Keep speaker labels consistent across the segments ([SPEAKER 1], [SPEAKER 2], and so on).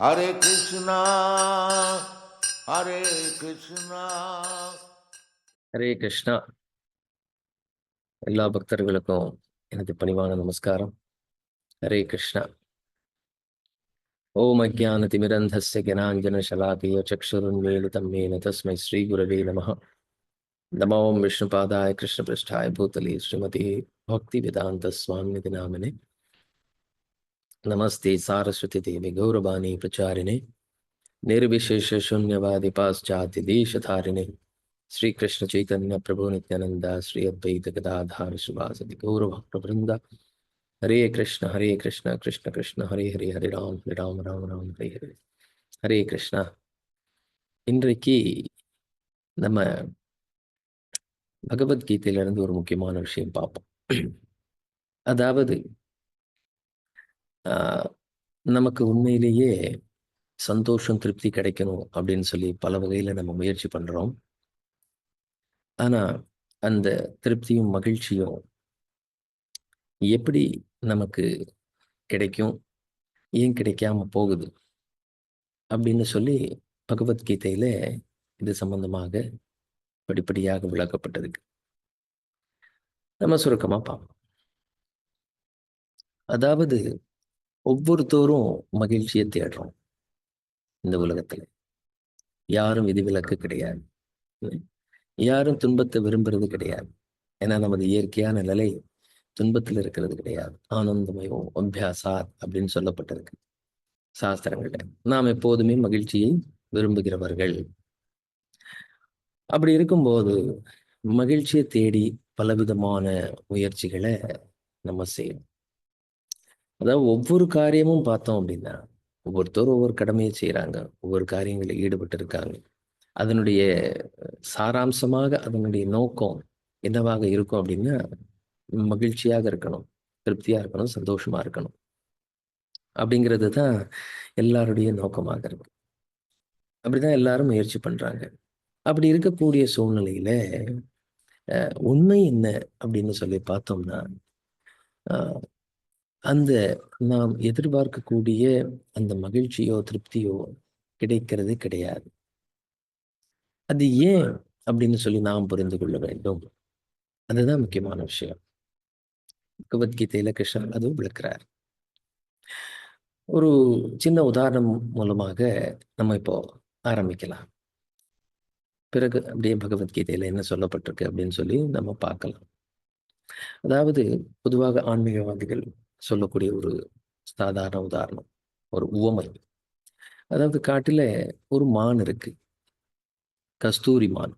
[SPEAKER 1] ஹரே கிருஷ்ணா ஹரே கிருஷ்ணா
[SPEAKER 2] ஹரே கிருஷ்ணா எல்லா பக்தர்களுக்கும் எனது பணிவான நமஸ்காரம் ஹரே கிருஷ்ணா ஓம் அஜான திமிரந்தஸ்ய ஜனாஞ்சன சலாகிய சக்ஷுருன்மீலிதம் மேன தஸ்மை ஸ்ரீ குரவே நமः நமோ விஷ்ணுபாதாய கிருஷ்ணபிருஷ்டாய பூதலே ஸ்ரீமதி பக்தி வேதாந்த சுவாமிநிதி நாமினே நமஸ்தே சாரஸ்வதி தேவி கௌரவாணி பிரச்சாரிணே निर्विशेष शून्यवादी पाश्चात्य देशधारिणे श्री कृष्ण चैतन्य प्रभु नित्यानंदा श्री अद्वैत गदाधार शिवासदि गौरव प्रवृंद हरे कृष्ण हरे कृष्ण कृष्ण कृष्ण हरे हरे हरे राम हरे राम राम राम हरे हरे ஹரே கிருஷ்ணா இன்றைக்கு நம்ம பகவத்கீதையிலிருந்து ஒரு முக்கியமான விஷயம் பார்ப்போம் அதாவது ஆஹ், நமக்கு உண்மையிலேயே சந்தோஷம் திருப்தி கிடைக்கணும் அப்படின்னு சொல்லி பல வகையில நம்ம முயற்சி பண்றோம். ஆனா அந்த திருப்தியும் மகிழ்ச்சியும் எப்படி நமக்கு கிடைக்கும்? ஏன் கிடைக்காம போகுது? அப்படின்னு சொல்லி பகவத்கீதையில் இது சம்பந்தமாக படிப்படியாக விளக்கப்பட்டிருக்கு. நம்ம சுருக்கமா பார்ப்போம். அதாவது ஒவ்வொருத்தோரும் மகிழ்ச்சியை தேடுறோம் இந்த உலகத்துல. யாரும் விதிவிலக்கு கிடையாது. உம். யாரும் துன்பத்தை விரும்புறது கிடையாது. ஏன்னா நமது இயற்கையான நிலை துன்பத்தில் இருக்கிறது கிடையாது. ஆனந்தமயம் அபியாசாத் அப்படின்னு சொல்லப்பட்டிருக்கு. சாஸ்திரங்கள்ல நாம் எப்போதுமே மகிழ்ச்சியை விரும்புகிறவர்கள். அப்படி இருக்கும்போது மகிழ்ச்சியை தேடி பலவிதமான முயற்சிகளை நம்ம செய்யணும். அதாவது ஒவ்வொரு காரியமும் பார்த்தோம் அப்படின்னா ஒவ்வொருத்தரும் ஒவ்வொரு கடமையை செய்கிறாங்க ஒவ்வொரு காரியங்களில் ஈடுபட்டு இருக்காங்க அதனுடைய சாராம்சமாக அதனுடைய நோக்கம் என்னவாக இருக்கும் அப்படின்னா மகிழ்ச்சியாக இருக்கணும் திருப்தியாக இருக்கணும் சந்தோஷமாக இருக்கணும். அப்படிங்கிறது தான் எல்லாருடைய நோக்கமாக இருக்கு. அப்படிதான் எல்லாரும் முயற்சி பண்ணுறாங்க அப்படி இருக்கக்கூடிய சூழ்நிலையில உண்மை என்ன அப்படின்னு சொல்லி பார்த்தோம்னா அந்த நாம் எதிர்பார்க்கக்கூடிய அந்த மகிழ்ச்சியோ திருப்தியோ கிடைக்கிறது கிடையாது. அது ஏன் அப்படின்னு சொல்லி நாம் புரிந்து கொள்ள வேண்டும். அதுதான் முக்கியமான விஷயம். பகவத்கீதையில கிருஷ்ணன் அதுவும் விளக்குறார். ஒரு சின்ன உதாரணம் மூலமாக நம்ம இப்போ ஆரம்பிக்கலாம். பிறகு அப்படியே பகவத்கீதையில என்ன சொல்லப்பட்டிருக்கு அப்படின்னு சொல்லி நம்ம பார்க்கலாம். அதாவது பொதுவாக ஆன்மீகவாதிகள் சொல்லக்கூடிய ஒரு சாதாரண உதாரணம் ஒரு உவமை. அதாவது காட்டுல ஒரு மான் இருக்கு. கஸ்தூரி மான்.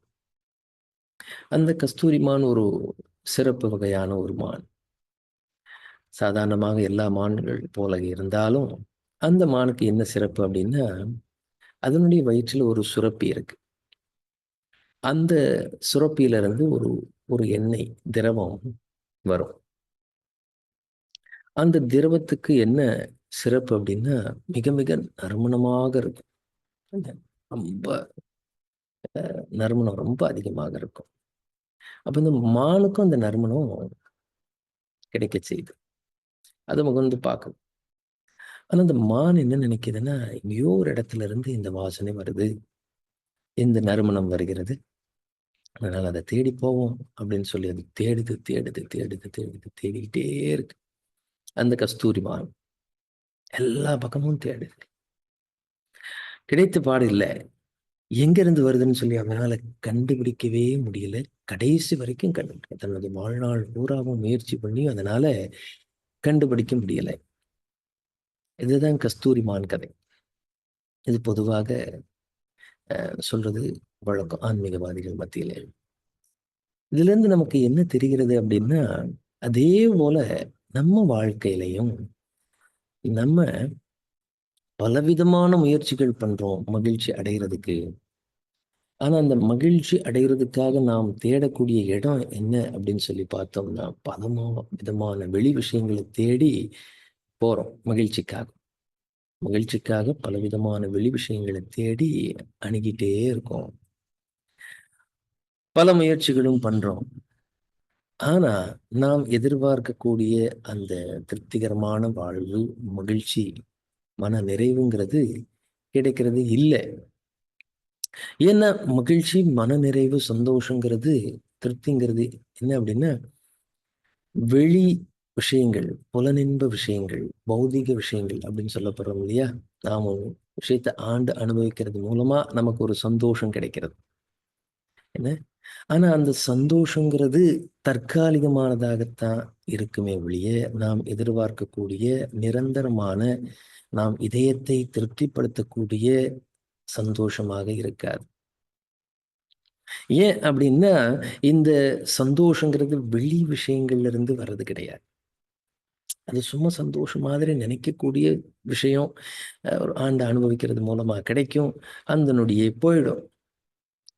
[SPEAKER 2] அந்த கஸ்தூரி மான் ஒரு சிறப்பு வகையான ஒரு மான். சாதாரணமாக எல்லா மான்கள் போல இருந்தாலும் அந்த மானுக்கு என்ன சிறப்பு அப்படின்னா அதனுடைய வயிற்றில் ஒரு சுரப்பி இருக்கு. அந்த சுரப்பியிலிருந்து ஒரு ஒரு எண்ணெய் திரவம் வரும். அந்த திரவத்துக்கு என்ன சிறப்பு அப்படின்னா மிக மிக நறுமணமாக இருக்கும். ரொம்ப அஹ், நறுமணம் ரொம்ப அதிகமாக இருக்கும். அப்ப இந்த மானுக்கும் அந்த நறுமணம் கிடைக்க செய்யுது. அதை முகந்து பார்க்கும் ஆனா அந்த மான் என்ன நினைக்குதுன்னா எங்கேயோ ஒரு இடத்துல இருந்து இந்த வாசனை வருது. இந்த நறுமணம் வருகிறது. அதனால் அதை தேடி போவோம் அப்படின்னு சொல்லி அது தேடுது தேடுது தேடுது தேடுது தேடிக்கிட்டே இருக்கு. அந்த கஸ்தூரி மாறும் எல்லா பக்கமும் தேடுது கிடைத்த பாடு இல்லை. எங்க இருந்து வருதுன்னு சொல்லி அவனால் கண்டுபிடிக்கவே முடியல. கடைசி வரைக்கும் கண்டு தன்னுடைய வாழ்நாள் பூராவும் முயற்சி பண்ணி அதனால கண்டுபிடிக்க முடியல. இதுதான் கஸ்தூரி மான் கதை. இது பொதுவாக அஹ், சொல்றது வழக்கம் ஆன்மீகவாதிகள் மத்தியில். இதுல இருந்து நமக்கு என்ன தெரிகிறது அப்படின்னா அதே போல நம்ம வாழ்க்கையிலையும் நம்ம பலவிதமான முயற்சிகள் பண்றோம் மகிழ்ச்சி அடைகிறதுக்கு ஆனா அந்த மகிழ்ச்சி அடைகிறதுக்காக நாம் தேடக்கூடிய இடம் என்ன அப்படின்னு சொல்லி பார்த்தோம்னா பலமா விதமான வெளி விஷயங்களை தேடி போறோம் மகிழ்ச்சிக்காக. மகிழ்ச்சிக்காக பலவிதமான வெளி விஷயங்களை தேடி அணுகிட்டே இருக்கோம். பல முயற்சிகளும் பண்றோம். ஆனா நாம் எதிர்பார்க்கக்கூடிய அந்த திருப்திகரமான வாழ்வு மகிழ்ச்சி மன நிறைவுங்கிறது கிடைக்கிறது இல்லை. ஏன்னா மகிழ்ச்சி மன நிறைவு சந்தோஷங்கிறது திருப்திங்கிறது என்ன அப்படின்னா வெளி விஷயங்கள் புலனின்ப விஷயங்கள் பௌதிக விஷயங்கள் அப்படின்னு சொல்லப்படுறோம் இல்லையா? நாம ஒரு விஷயத்தை ஆண்டு அனுபவிக்கிறது மூலமா நமக்கு ஒரு சந்தோஷம் கிடைக்கிறது. என்ன? ஆனா அந்த சந்தோஷங்கிறது தற்காலிகமானதாகத்தான் இருக்குமே ஒழிய நாம் எதிர்பார்க்கக்கூடிய நிரந்தரமான நாம் இதயத்தை திருப்திப்படுத்தக்கூடிய சந்தோஷமாக இருக்காது. ஏன் அப்படின்னா இந்த சந்தோஷங்கிறது வெளி விஷயங்கள்ல இருந்து வர்றது கிடையாது. அது சும்மா சந்தோஷம் மாதிரி நினைக்கக்கூடிய விஷயம் ஒரு ஆண்டு அனுபவிக்கிறது மூலமா கிடைக்கும் அந்த நொடியே போயிடும்.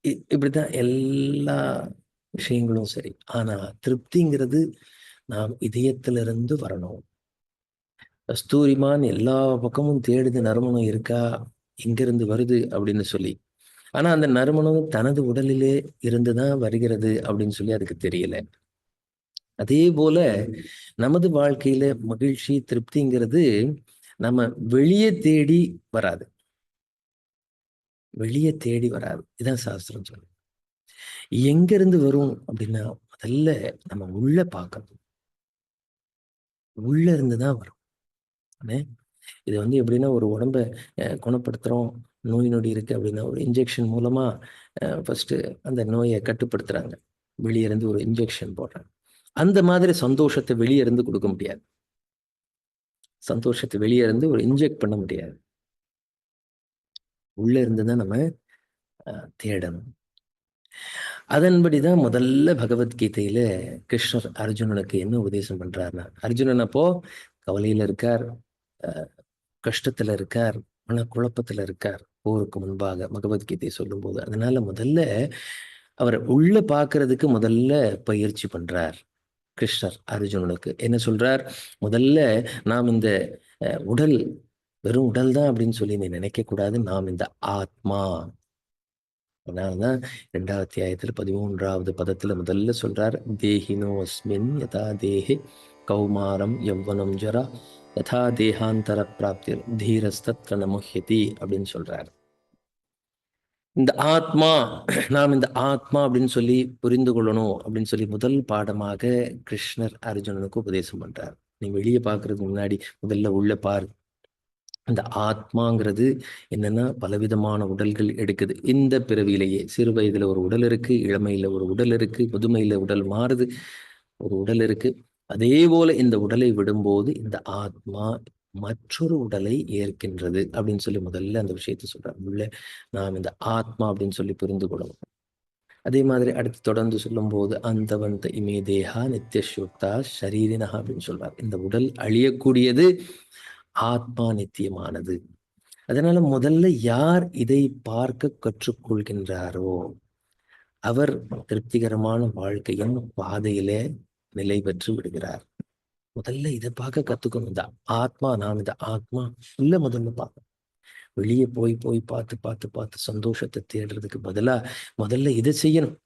[SPEAKER 2] இப்படிதான் இப்படித்தான் எல்லா விஷயங்களும் சரி. ஆனா திருப்திங்கிறது நாம் இதயத்திலிருந்து வரணும். கஸ்தூரிமான் எல்லா பக்கமும் தேடுது நறுமணம் இருக்கா? இங்கிருந்து வருது அப்படின்னு சொல்லி. ஆனா அந்த நறுமணம் தனது உடலிலே இருந்துதான் வருகிறது அப்படின்னு சொல்லி அதுக்கு தெரியல. அதே போல நமது வாழ்க்கையில மகிழ்ச்சி திருப்திங்கிறது நம்ம வெளியே தேடி வராது. வெளியே தேடி வராது. இதான் சாஸ்திரம் சொல்லு எங்க இருந்து வரும் அப்படின்னா முதல்ல நம்ம உள்ள பார்க்கணும். உள்ள இருந்து தான் வரும். இது வந்து எப்படின்னா ஒரு உடம்ப அஹ், குணப்படுத்துறோம். நோய் நொடி இருக்கு அப்படின்னா ஒரு இன்ஜெக்ஷன் மூலமா ஃபஸ்ட்டு அந்த நோயை கட்டுப்படுத்துறாங்க. வெளியே இருந்து ஒரு இன்ஜெக்ஷன் போடுறாங்க. அந்த மாதிரி சந்தோஷத்தை வெளியே இருந்து கொடுக்க முடியாது. சந்தோஷத்தை வெளியே இருந்து ஒரு இன்ஜெக்ட் பண்ண முடியாது. உள்ள இருந்து தான் நம்ம அஹ், தேடணும். அதன்படிதான் முதல்ல பகவத்கீதையில கிருஷ்ணர் அர்ஜுனனுக்கு என்ன உபதேசம் பண்றாருன்னா அர்ஜுனன் அப்போ கவலையில இருக்கார் அஹ், கஷ்டத்துல இருக்கார் மனக்குழப்பத்துல இருக்கார் போருக்கு முன்பாக பகவத்கீதை சொல்லும்போது. அதனால முதல்ல அவர் உள்ள பாக்குறதுக்கு முதல்ல பயிற்சி பண்றார் கிருஷ்ணர் அர்ஜுனனுக்கு. என்ன சொல்றார்? முதல்ல நாம் இந்த அஹ், உடல் வெறும் உடல் தான் அப்படின்னு சொல்லி நீ நினைக்கக்கூடாது நாம் இந்த ஆத்மா. அதனாலதான் ரெண்டாவது அத்தியாயத்துல பதிமூன்றாவது பதத்துல முதல்ல சொல்றார் தேஹினோ அஸ்மின் யதா தேஹி கௌமாரம் யௌவனம் ஜரா யதா தேகாந்தர பிராப்தி தீரஸ்தத்ர நமுஹ்யதி அப்படின்னு சொல்றார். இந்த ஆத்மா நாம் இந்த ஆத்மா அப்படின்னு சொல்லி புரிந்து கொள்ளணும் அப்படின்னு சொல்லி முதல் பாடமாக கிருஷ்ணர் அர்ஜுனனுக்கு உபதேசம் பண்றார். நீ வெளியே பார்க்கறதுக்கு முன்னாடி முதல்ல உள்ள பாரு. இந்த ஆத்மாங்கிறது என்னன்னா பலவிதமான உடல்கள் எடுக்குது. இந்த பிறவியிலேயே சிறு வயதுல ஒரு உடல் இருக்கு இளமையில ஒரு உடல் இருக்கு முதுமையில உடல் மாறுது ஒரு உடல் இருக்கு. அதே போல இந்த உடலை விடும்போது இந்த ஆத்மா மற்றொரு உடலை ஏற்கின்றது அப்படின்னு சொல்லி முதல்ல அந்த விஷயத்தை சொல்றாரு. உள்ள நாம் இந்த ஆத்மா அப்படின்னு சொல்லி புரிந்து கொள்ளணும். அதே மாதிரி அடுத்து தொடர்ந்து சொல்லும்போது அந்தவந்த இமே தேகா நித்தியசுக்தா ஷரீரினா அப்படின்னு சொல்றார். இந்த உடல் அழியக்கூடியது ஆத்மா நித்தியமானது அதனால முதல்ல யார் இதை பார்க்க கற்றுக்கொள்கின்றாரோ அவர் திருப்திகரமான வாழ்க்கையின் பாதையிலே நிலை பெற்று விடுகிறார். முதல்ல இதை பார்க்க கத்துக்கணும் இந்த ஆத்மா நாம் இந்த ஆத்மா உள்ள முதல்ல பார்க்கணும். வெளியே போய் போய் பார்த்து பார்த்து பார்த்து சந்தோஷத்தை தேடுறதுக்கு பதிலா முதல்ல இதை செய்யணும்.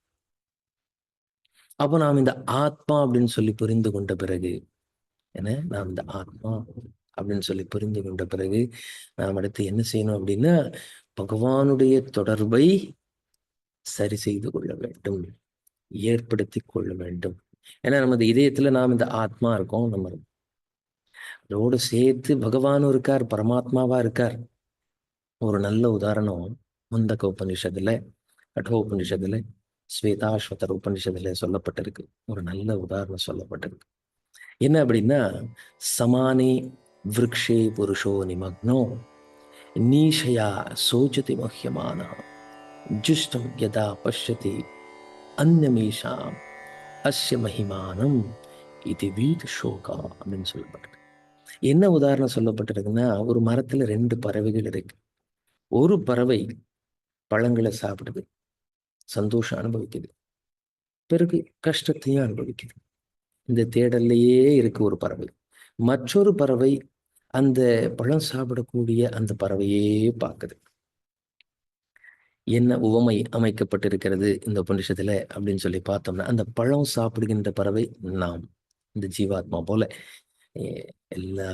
[SPEAKER 2] அப்போ நாம் இந்த ஆத்மா அப்படின்னு சொல்லி புரிந்து கொண்ட பிறகு என்ன? நாம் இந்த ஆத்மா அப்படின்னு சொல்லி புரிந்து கொண்ட பிறகு நாம் அடுத்து என்ன செய்யணும் அப்படின்னா பகவானுடைய தொடர்பை சரி செய்து கொள்ள வேண்டும். ஏற்படுத்தி கொள்ள வேண்டும். ஏன்னா நமது இதயத்துல நாம் இந்த ஆத்மா இருக்கோம் நம்ம அதோடு சேர்த்து பகவானும் இருக்கார் பரமாத்மாவா இருக்கார். ஒரு நல்ல உதாரணம் முந்தக உபனிஷத்துல கட்டோபனிஷத்துல ஸ்வேதாஸ்வதர் உபனிஷத்துல சொல்லப்பட்டிருக்கு. ஒரு நல்ல உதாரணம் சொல்லப்பட்டிருக்கு. என்ன அப்படின்னா சமானி விரக்ஷே புருஷோ நிமக்னோ நீஷயா சோஜதி மஹ்யமான ஜுஷ்டம் யதா பஷ்யதி அந்நமீஷாம் அஸ்ய மகிமானம் இது வீட்டு ஷோகா அப்படின்னு சொல்லப்பட்டது. என்ன உதாரணம் சொல்லப்பட்டிருக்குன்னா ஒரு மரத்துல ரெண்டு பறவைகள் இருக்கு. ஒரு பறவை பழங்களை சாப்பிடுது சந்தோஷம் அனுபவிக்குது பிறகு கஷ்டத்தையும் அனுபவிக்குது. இந்த தேடல்லையே இருக்கு ஒரு பறவை. மற்றொரு பறவை அந்த பழம் சாப்பிடக்கூடிய அந்த பறவையே பார்க்குது. என்ன உவமை அமைக்கப்பட்டிருக்கிறது இந்த உபநிஷத்துல அப்படின்னு சொல்லி பார்த்தோம்னா அந்த பழம் சாப்பிடுகின்ற பறவை நாம் இந்த ஜீவாத்மா போல. எல்லா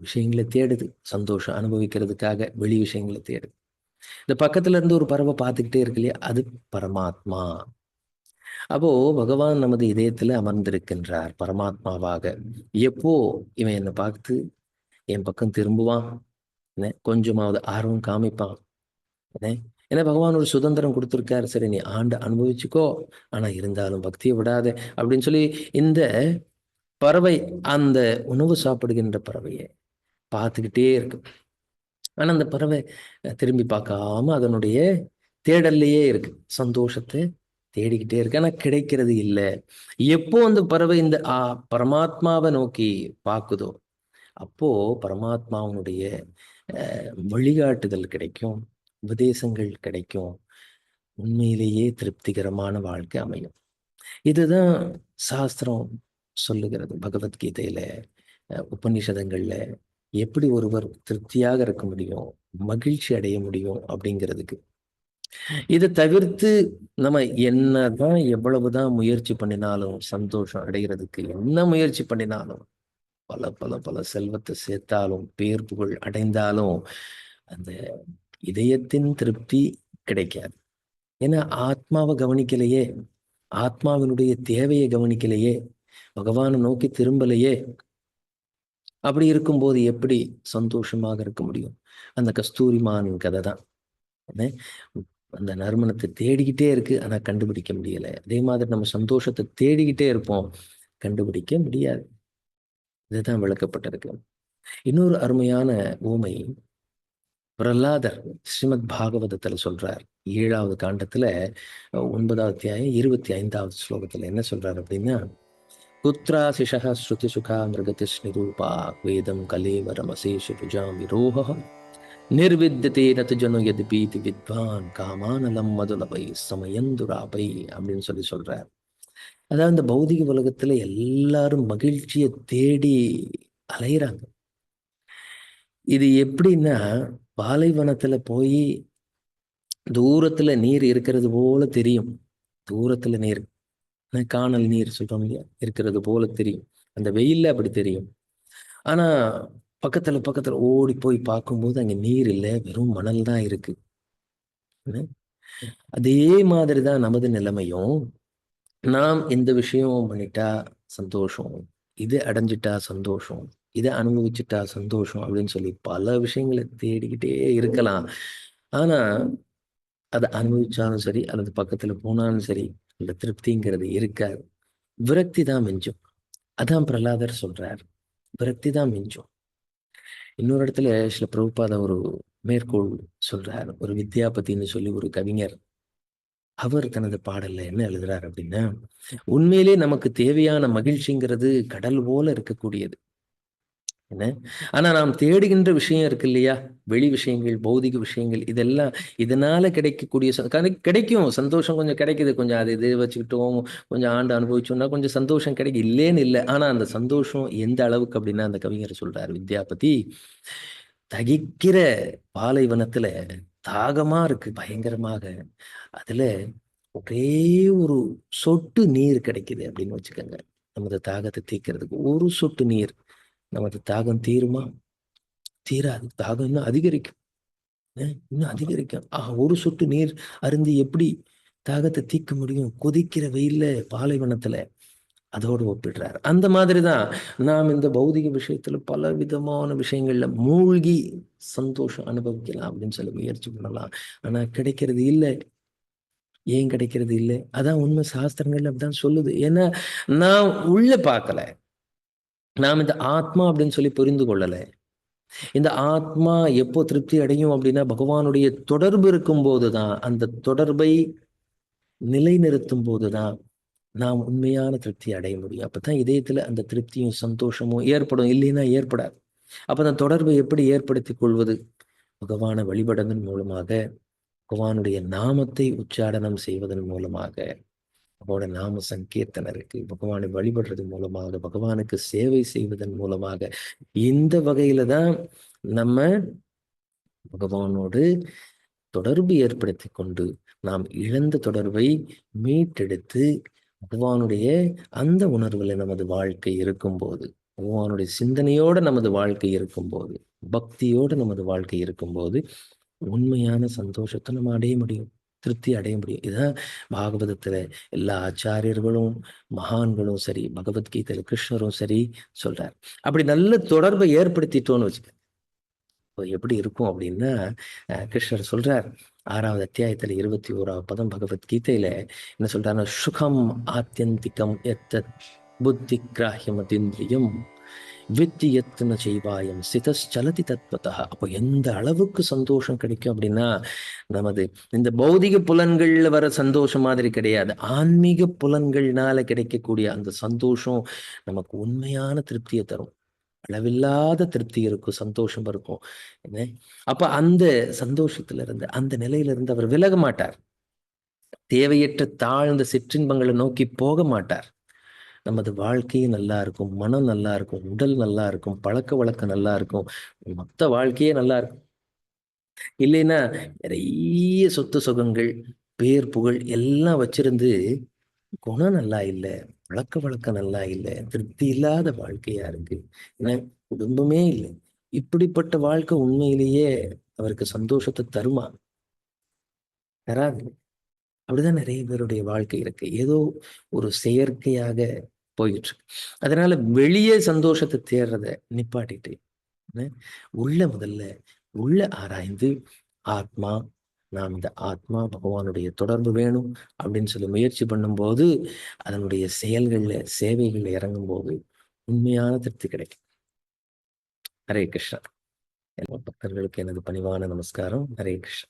[SPEAKER 2] விஷயங்களையும் தேடுது சந்தோஷம் அனுபவிக்கிறதுக்காக வெளி விஷயங்களை தேடுது. இந்த பக்கத்துல இருந்து ஒரு பறவை பார்த்துக்கிட்டே இருக்கு இல்லையா அது பரமாத்மா. அப்போ பகவான் நமது இதயத்துல அமர்ந்திருக்கின்றார் பரமாத்மாவாக. எப்போ இவன் என்னை பார்த்து என் பக்கம் திரும்புவான். என்ன? கொஞ்சமாவது ஆர்வம் காமிப்பான். என்ன? ஏன்னா பகவான் ஒரு சுதந்திரம் கொடுத்துருக்காரு. சரி நீ ஆண்டு அனுபவிச்சுக்கோ. ஆனா இருந்தாலும் பக்தியை விடாத. அப்படின்னு சொல்லி இந்த பறவை அந்த உணவு சாப்பிடுகின்ற பறவையை பார்த்துக்கிட்டே இருக்கு. ஆனா அந்த பறவை திரும்பி பார்க்காம அதனுடைய தேடல்லையே இருக்கு. சந்தோஷத்தை தேடிக்கிட்டே இருக்கு. ஆனா கிடைக்கிறது இல்லை. எப்போ அந்த பறவை இந்த ஆ பரமாத்மாவை நோக்கி பார்க்குதோ அப்போ பரமாத்மாவனுடைய அஹ், வழிகாட்டுதல் கிடைக்கும் உபதேசங்கள் கிடைக்கும். உண்மையிலேயே திருப்திகரமான வாழ்க்கை அமையும். இதுதான் சாஸ்திரம் சொல்லுகிறது பகவத்கீதையில அஹ், உபநிஷதங்கள்ல எப்படி ஒருவர் திருப்தியாக இருக்க முடியும் மகிழ்ச்சி அடைய முடியும் அப்படிங்கிறதுக்கு. இதை தவிர்த்து நம்ம என்னதான் எவ்வளவுதான் முயற்சி பண்ணினாலும் சந்தோஷம் அடைகிறதுக்கு என்ன முயற்சி பண்ணினாலும் பல பல பல செல்வத்தை சேர்த்தாலும் பேர் புகழ் அடைந்தாலும் அந்த இதயத்தின் திருப்தி கிடைக்காது. ஏன்னா ஆத்மாவை கவனிக்கலையே ஆத்மாவினுடைய தேவையை கவனிக்கலையே பகவானை நோக்கி திரும்பலையே அப்படி இருக்கும்போது எப்படி சந்தோஷமாக இருக்க முடியும்? அந்த கஸ்தூரிமான் கதை தான். அந்த நறுமணத்தை தேடிக்கிட்டே இருக்கு ஆனா கண்டுபிடிக்க முடியல. அதே மாதிரி நம்ம சந்தோஷத்தை தேடிக்கிட்டே இருப்போம் கண்டுபிடிக்க முடியாது. இதுதான் விளக்கப்பட்டிருக்கு. இன்னொரு அருமையான ஊமை பிரல்லாதர் ஸ்ரீமத் பாகவதத்துல சொல்றார். ஏழாவது காண்டத்துல ஒன்பதாவது அத்தியாயம் இருபத்தி ஐந்தாவது ஸ்லோகத்துல என்ன சொல்றார் அப்படின்னா புத்ராசிஷா ஸ்ருதி சுகா மிருகதி நிரூபா வேதம் கலேவரமசேஷ புஜாம் விரோக நிர்வித்தே நத்து ஜனு எது பீதி வித்வான் காமானலம் மதுலபை சமயந்துராபை அப்படின்னு சொல்லி சொல்றார். அதாவது இந்த பௌதிக உலகத்துல எல்லாரும் மகிழ்ச்சியை தேடி அலையிறாங்க. இது எப்படின்னா பாலைவனத்துல போய் தூரத்துல நீர் இருக்கிறது போல தெரியும். தூரத்துல நீர் காணல் நீர் சொல்றோம் இல்லையா? இருக்கிறது போல தெரியும். அந்த வெயில்ல அப்படி தெரியும். ஆனா பக்கத்துல பக்கத்துல ஓடி போய் பார்க்கும்போது அங்க நீர் இல்லை வெறும் மணல் தான் இருக்கு. அதே மாதிரிதான் நமது நிலைமையும் நாம் இந்த விஷயம் பண்ணிட்டா சந்தோஷம். இது அடைஞ்சிட்டா சந்தோஷம். இதை அனுபவிச்சுட்டா சந்தோஷம் அப்படின்னு சொல்லி பல விஷயங்களை தேடிக்கிட்டே இருக்கலாம். ஆனா அதை அனுபவிச்சாலும் சரி அல்லது பக்கத்துல போனாலும் சரி அந்த திருப்திங்கிறது இருக்காது. விரக்தி தான் மிஞ்சும். அதான் பிரகலாதர் சொல்றார். விரக்தி தான் மிஞ்சும். இன்னொரு இடத்துல சில பிரபுபாத ஒரு மேற்கோள் சொல்றார். ஒரு வித்யாபதின்னு சொல்லி ஒரு கவிஞர். அவர் தனது பாடல்ல என்ன எழுதுறார் அப்படின்னா உண்மையிலே நமக்கு தேவையான மகிழ்ச்சிங்கிறது கடல் போல இருக்கக்கூடியது. என்ன? ஆனா நாம் தேடுகின்ற விஷயம் இருக்கு இல்லையா? வெளி விஷயங்கள் பௌதிக விஷயங்கள் இதெல்லாம் இதனால கிடைக்கக்கூடிய கிடைக்கும். சந்தோஷம் கொஞ்சம் கிடைக்குது. கொஞ்சம் அது இது வச்சுக்கிட்டோம். கொஞ்சம் ஆண்டு அனுபவிச்சோம்னா கொஞ்சம் சந்தோஷம் கிடைக்கும் இல்லேன்னு இல்லை. ஆனா அந்த சந்தோஷம் எந்த அளவுக்கு அப்படின்னா அந்த கவிஞர் சொல்றாரு வித்யாபதி தகிக்கிற பாலைவனத்துல தாகமா இருக்கு பயங்கரமாக. அதுல ஒரே ஒரு சொட்டு நீர் கிடைக்குது அப்படின்னு வச்சுக்கோங்க. நமது தாகத்தை தீர்க்கிறதுக்கு ஒரு சொட்டு நீர். நமது தாகம் தீருமா? தீராது. தாகம் இன்னும் அதிகரிக்கும். இன்னும் அதிகரிக்கும். ஆஹ் ஒரு சொட்டு நீர் அருந்தி எப்படி தாகத்தை தீர்க்க முடியும்? கொதிக்கிற வெயில்ல பாலைவனத்துல. அதோடு ஒப்பிடுறார். அந்த மாதிரி தான் நாம் இந்த பௌதிக விஷயத்துல பல விதமான விஷயங்கள்ல மூழ்கி சந்தோஷம் அனுபவிக்கலாம் அப்படின்னு சொல்லி முயற்சி பண்ணலாம். ஆனா கிடைக்கிறது இல்லை. ஏன் கிடைக்கிறது இல்லை? அதான் உண்மை. சாஸ்திரங்கள் அப்படிதான் சொல்லுது. ஏன்னா நான் உள்ள பார்க்கல. நாம் இந்த ஆத்மா அப்படின்னு சொல்லி புரிந்து கொள்ளலை. இந்த ஆத்மா எப்போ திருப்தி அடையும் அப்படின்னா பகவானுடைய தொடர்பு இருக்கும் போதுதான் அந்த தொடர்பை நிலைநிறுத்தும் போதுதான் நாம் உண்மையான திருப்தி அடைய முடியும். அப்பதான் இதயத்துல அந்த திருப்தியும் சந்தோஷமும் ஏற்படும். இல்லைன்னா ஏற்படாது. அப்ப அந்த தொடர்பை எப்படி ஏற்படுத்திக் கொள்வது? பகவானை வழிபடுவதன் மூலமாக பகவானுடைய நாமத்தை உச்சாடனம் செய்வதன் மூலமாக அவனோட நாம சங்கீர்த்தனம் இருக்கு பகவானை வழிபடுறது மூலமாக பகவானுக்கு சேவை செய்வதன் மூலமாக இந்த வகையில தான் நம்ம பகவானோடு தொடர்பு ஏற்படுத்தி கொண்டு நாம் இழந்த தொடர்பை மீட்டெடுத்து பகவானுடைய அந்த உணர்வுல நமது வாழ்க்கை இருக்கும்போது பகவானுடைய சிந்தனையோட நமது வாழ்க்கை இருக்கும்போது பக்தியோட நமது வாழ்க்கை இருக்கும்போது உண்மையான சந்தோஷத்தை நம்ம அடைய முடியும் திருப்தி அடைய முடியும். இதுதான் பாகவதத்துல எல்லா ஆச்சாரியர்களும் மகான்களும் சரி பகவத்கீதையில கிருஷ்ணரும் சரி சொல்றார். அப்படி நல்ல தொடர்பை ஏற்படுத்திட்டோன்னு வச்சுக்க இப்போ எப்படி இருக்கும் அப்படின்னா அஹ், கிருஷ்ணர் சொல்றார் ஆறாவது அத்தியாயத்தில் இருபத்தி ஓராவது பதம் பகவத்கீதையில என்ன சொல்றாருன்னா சுகம் ஆத்தியந்திகம் எத்த புத்தி கிராஹியம் அதிந்திரியம் வித்தி எத்தன செய்வாயம் சிதச்சலதி தத்வதா. அப்போ எந்த அளவுக்கு சந்தோஷம் கிடைக்கும் அப்படின்னா நமது இந்த பௌதிக புலன்கள்ல வர சந்தோஷம் மாதிரி கிடையாது. ஆன்மீக புலன்கள்னால கிடைக்கக்கூடிய அந்த சந்தோஷம் நமக்கு உண்மையான திருப்தியை தரும். அளவில்லாத திருப்தி இருக்கும் சந்தோஷம் இருக்கும். என்ன? அப்ப அந்த சந்தோஷத்துல இருந்து அந்த நிலையில இருந்து அவர் விலக மாட்டார். தேவையற்ற தாழ்ந்த சிற்றின்பங்களை நோக்கி போக மாட்டார். நமது வாழ்க்கையும் நல்லா இருக்கும் மனம் நல்லா இருக்கும் உடல் நல்லா இருக்கும் பழக்க வழக்கம் நல்லா இருக்கும் மொத்த வாழ்க்கையே நல்லா இருக்கும். இல்லைன்னா நிறைய சொத்து சுகங்கள் பேர் புகழ் எல்லாம் வச்சிருந்து குணம் நல்லா இல்லை. பழக்க வழக்கம் நல்லா இல்லை திருப்தி இல்லாத வாழ்க்கையா இருக்கு. ஏன்னா குடும்பமே இல்லை. இப்படிப்பட்ட வாழ்க்கை உண்மையிலேயே அவருக்கு சந்தோஷத்தை தருமா? தராது. அப்படிதான் நிறைய பேருடைய வாழ்க்கை இருக்கு. ஏதோ ஒரு செயற்கையாக போயிட்டு இருக்கு அதனால வெளியே சந்தோஷத்தை தேடுறத நிப்பாட்டிட்டு உள்ள முதல்ல உள்ள ஆராய்ந்து ஆத்மா நாம் இந்த ஆத்மா பகவானுடைய தொடர்பு வேணும் அப்படின்னு சொல்லி முயற்சி பண்ணும்போது அதனுடைய செயல்களில் சேவைகள்ல இறங்கும்போது உண்மையான திருப்தி கிடைக்கும். ஹரே கிருஷ்ணா. பக்தர்களுக்கு எனது பணிவான நமஸ்காரம். ஹரே கிருஷ்ணா.